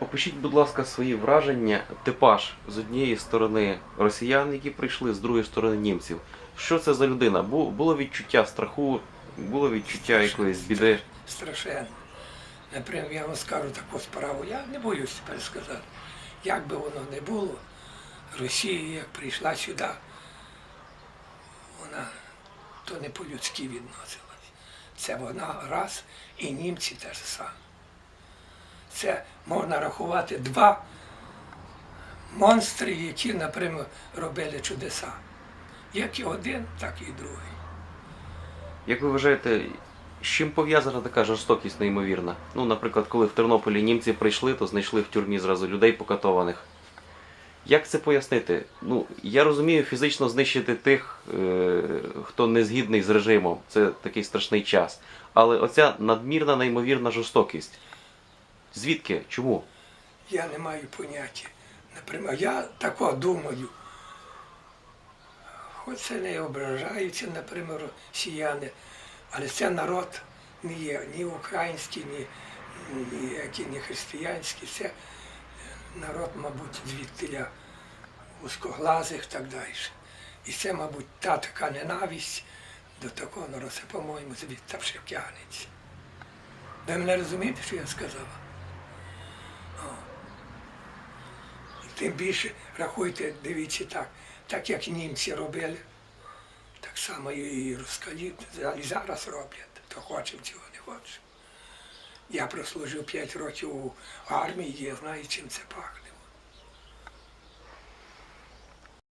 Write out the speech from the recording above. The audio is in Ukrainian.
Опишіть, будь ласка, свої враження, типаж з однієї сторони росіян, які прийшли, з другої сторони німців. Що це за людина? Було відчуття страху, було відчуття якоїсь біди. страшенно. Наприклад, я вам скажу таку справу, я не боюсь тепер сказати. Як би воно не було, Росія, як прийшла сюди, вона то не по-людськи відносилась. Це вона раз, і німці теж саме. Це можна рахувати два монстри, які, наприклад, робили чудеса. Як і один, так і другий. Як ви вважаєте, з чим пов'язана така жорстокість неймовірна? Ну, наприклад, коли в Тернополі німці прийшли, то знайшли в тюрмі зразу людей покатованих. Як це пояснити? Ну, я розумію, фізично знищити тих, е, хто не згідний з режимом. Це такий страшний час. Але оця надмірна неймовірна жорстокість. Звідки? Чому? Я не маю поняття. Наприклад, я тако думаю. Хоч це не ображаються, наприклад, росіяни, але це народ не є ні український, ні, ні, ні християнський. Це народ, мабуть, звідтиля вузкоглазих і так далі. І це, мабуть, та така ненависть до такого народу, це, по-моєму, звідти тягнеться. Ви мене розумієте, що я сказала? Тим більше рахуйте, дивіться так, так як німці робили, так само і рускалі і зараз роблять, то хочемо цього не хочемо. Я прослужив 5 років у армії, я знаю, чим це пахне.